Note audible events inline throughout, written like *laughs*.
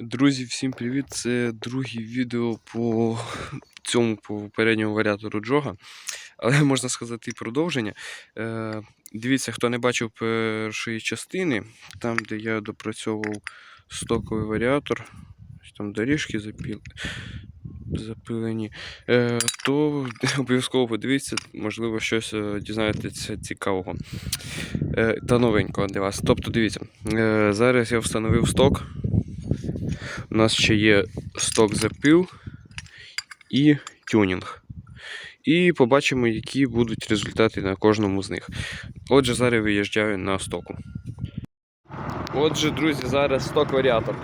Друзі, всім привіт! Це друге відео по цьому по попередньому варіатору Джога. Але *laughs* можна сказати і продовження. Е, дивіться, хто не бачив першої частини, там, де я допрацьовував стоковий варіатор, там доріжки запіл... запилені, е, то *laughs* обов'язково подивіться, можливо, щось е, дізнаєтеся цікавого та новенького для вас. Тобто, дивіться, зараз я встановив сток. У нас ще є сток запил і тюнінг. І побачимо, які будуть результати на кожному з них. Отже, зараз виїжджаю на стоку. Отже, друзі, зараз сток варіатор.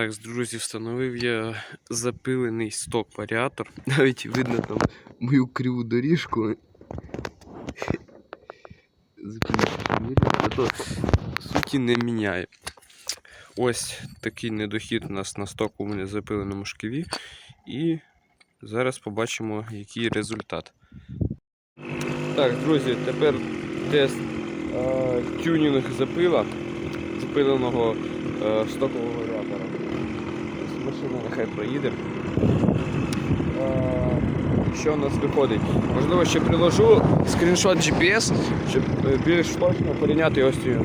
Так, друзі, встановив я запилений сток варіатор. Навіть видно там мою криву доріжку. Запилений, то суті не міняє. Ось такий недохід у нас на стоковому запиленому шківі. І зараз побачимо, який результат. Так, друзі, тепер тест е, тюнінг запила, запиленого е, стокового Машина нехай проїде. Що у нас виходить? Можливо, ще приложу скріншот GPS, щоб е, більш точно порівняти ось цю.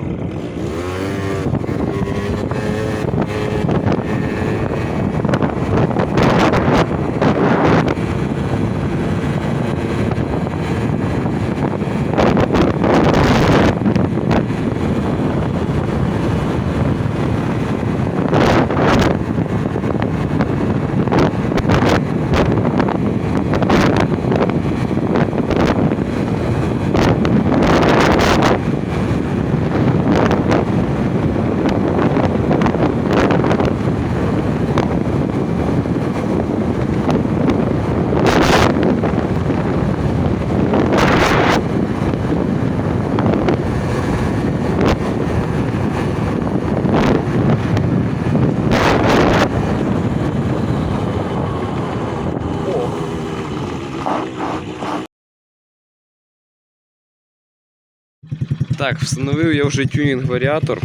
Так, встановив я вже тюнінг варіатор.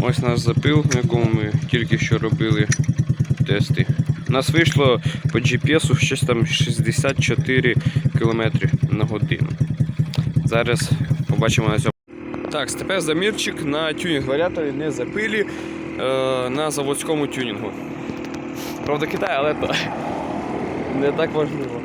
Ось наш запил, на якому ми тільки що робили тести. У нас вийшло по GPS щось там 64 км на годину. Зараз побачимо на цьому. Так, тепер замірчик на тюнінг варіаторі не запилі е, на заводському тюнінгу. Правда, Китай, але то не так важливо.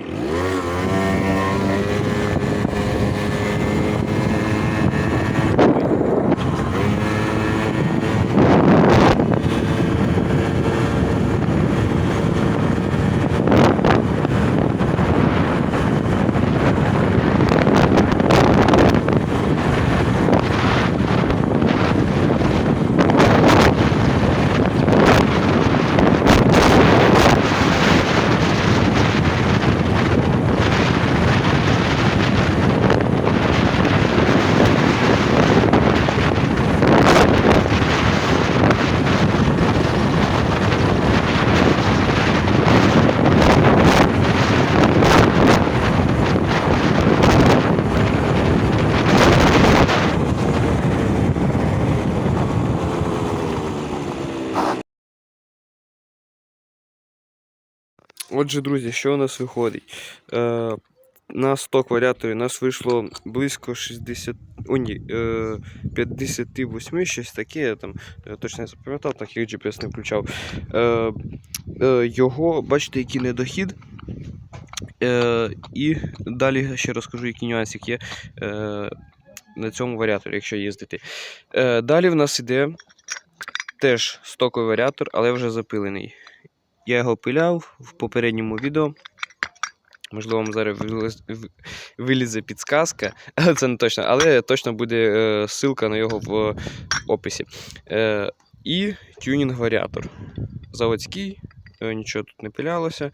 Отже, друзі, що у нас виходить? Е, на сток варіаторі нас вийшло близько 60, о, ні, е, 58, щось таке. Я там е, точно не запам'ятав, так як GPS не включав. Е, е, його, бачите, який недохід. Е, і далі ще розкажу, які нюансик є е, на цьому варіаторі, якщо їздити. Е, далі в нас іде теж стоковий варіатор, але вже запилений. Я його пиляв в попередньому відео. Можливо, вам зараз вилізе підсказка, *laughs* це не точно. Але точно буде е, ссылка на його в описі. Е, і тюнінг варіатор. Заводський, е, нічого тут не пилялося,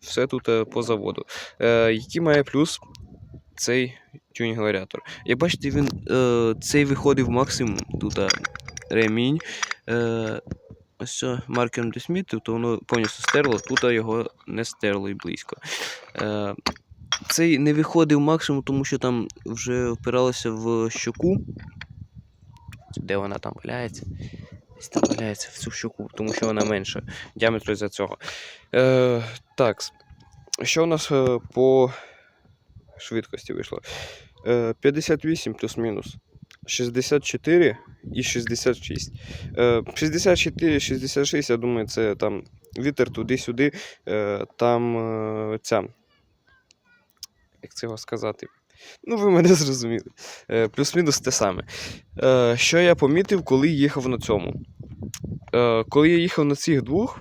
все тут е, по заводу. Е, який має плюс цей тюнінг варіатор? Як бачите, він е, цей виходив максимум. Тут е, ремінь. Е, ось це маркером Сміт, тобто воно повністю стерло, тут його не стерло і близько. Е, цей не виходив максимум, тому що там вже впиралося в щоку. Де вона там валяється? Там в цю щоку, тому що вона менша діаметру за цього. Е, так, що у нас е, по швидкості вийшло? Е, 58 плюс-мінус. 64 і 66. Е, 64, 66, я думаю, це там вітер туди-сюди. Е, там е, ця. Як це його сказати? Ну, ви мене *laughs* зрозуміли. Е, плюс-мінус те саме. Що я помітив, коли їхав на цьому? Коли я їхав на цих двох,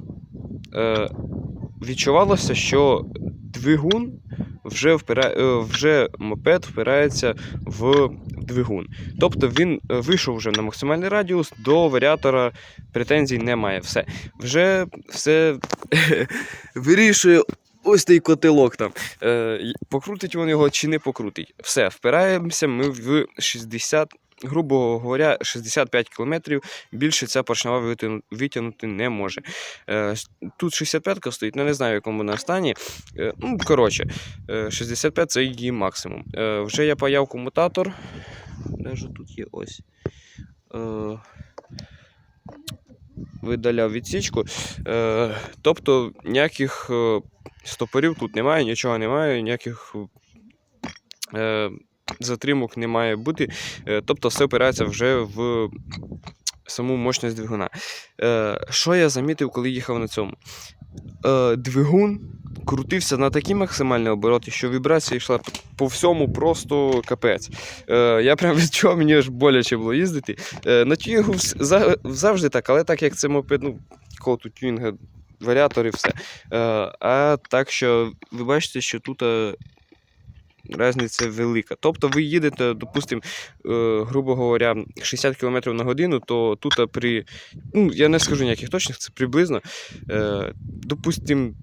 відчувалося, що двигун вже, впира... вже мопед впирається в двигун. Тобто він е, вийшов вже на максимальний радіус, до варіатора претензій немає. Все. Вже все *laughs* вирішує ось той котелок там. Е, покрутить він його чи не покрутить. Все, впираємося ми в 60, грубо говоря, 65 км. Більше ця поршнева витягну- витягнути не може. Е, тут 65 стоїть, ну не знаю, в якому вона стані. Е, ну, коротше, е, 65 це її максимум. Е, вже я паяв комутатор. Де ж тут є ось. Е, видаляв відсічку. Е, тобто ніяких е, стопорів тут немає, нічого немає, ніяких е, затримок не має бути. Е, тобто все опирається вже в саму мощність двигуна. Е, що я замітив, коли їхав на цьому? Е, двигун крутився на такі максимальні обороти, що вібрація йшла по всьому просто капець. Я прям відчував, мені аж боляче було їздити. На тюнінгу завжди так, але так як це мопед, ну, коло тут тюнінга, варіатор і все. А так що ви бачите, що тут різниця велика. Тобто ви їдете, допустимо, е, грубо говоря, 60 км на годину, то тут при. Ну, я не скажу ніяких точних, це приблизно. Е, допустимо,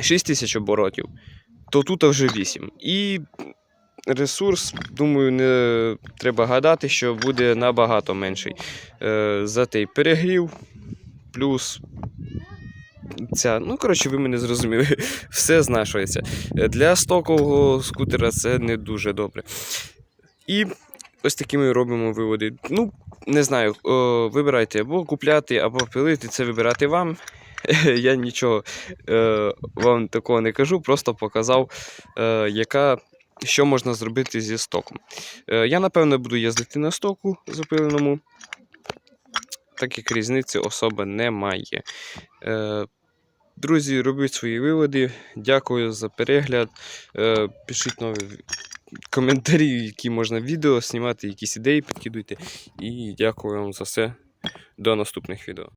6 тисяч оборотів, то тут вже 8. І ресурс, думаю, не треба гадати, що буде набагато менший. Е, за той перегрів, плюс. Ця, ну, коротше, ви мене зрозуміли, *laughs* все знашується. Е, Для стокового скутера це не дуже добре. І ось такі ми робимо виводи. Ну, не знаю, о, вибирайте або купляти, або пилити, це вибирати вам. *laughs* Я нічого е, вам такого не кажу, просто показав, е, яка, що можна зробити зі стоком. Е, я, напевно, буду їздити на стоку запиленому, так як різниці особи немає. Друзі, робіть свої виводи. Дякую за перегляд. Е, Пишіть нові коментарі, які можна відео знімати, якісь ідеї підкидуйте. І дякую вам за все. До наступних відео.